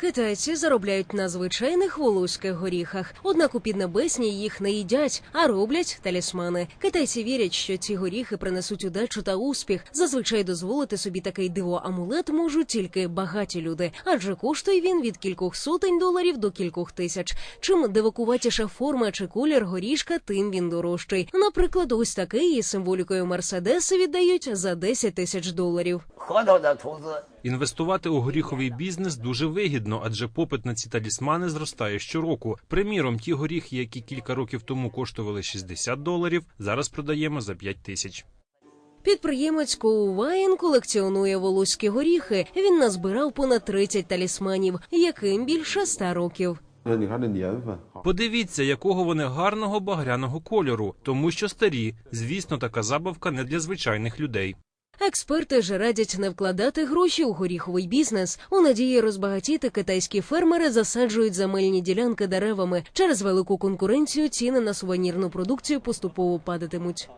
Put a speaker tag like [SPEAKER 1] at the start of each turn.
[SPEAKER 1] Китайці заробляють на звичайних волоських горіхах, однак у Піднебесній їх не їдять, а роблять талісмани. Китайці вірять, що ці горіхи принесуть удачу та успіх. Зазвичай дозволити собі такий диво-амулет можуть тільки багаті люди, адже коштує він від кількох сотень доларів до кількох тисяч. Чим дивакуватіша форма чи колір горішка, тим він дорожчий. Наприклад, ось такий із символікою Мерседеси віддають за 10 тисяч доларів.
[SPEAKER 2] Інвестувати у горіховий бізнес дуже вигідно, адже попит на ці талісмани зростає щороку. Приміром, ті горіхи, які кілька років тому коштували 60 доларів, зараз продаємо за 5 тисяч.
[SPEAKER 1] Підприємець Коувайн колекціонує волоські горіхи. Він назбирав понад 30 талісманів, яким більше 100 років.
[SPEAKER 2] Подивіться, якого вони гарного багряного кольору, тому що старі, звісно, така забавка не для звичайних людей.
[SPEAKER 1] Експерти ж радять не вкладати гроші у горіховий бізнес. У надії розбагатіти китайські фермери засаджують земельні ділянки деревами. Через велику конкуренцію ціни на сувенірну продукцію поступово падатимуть.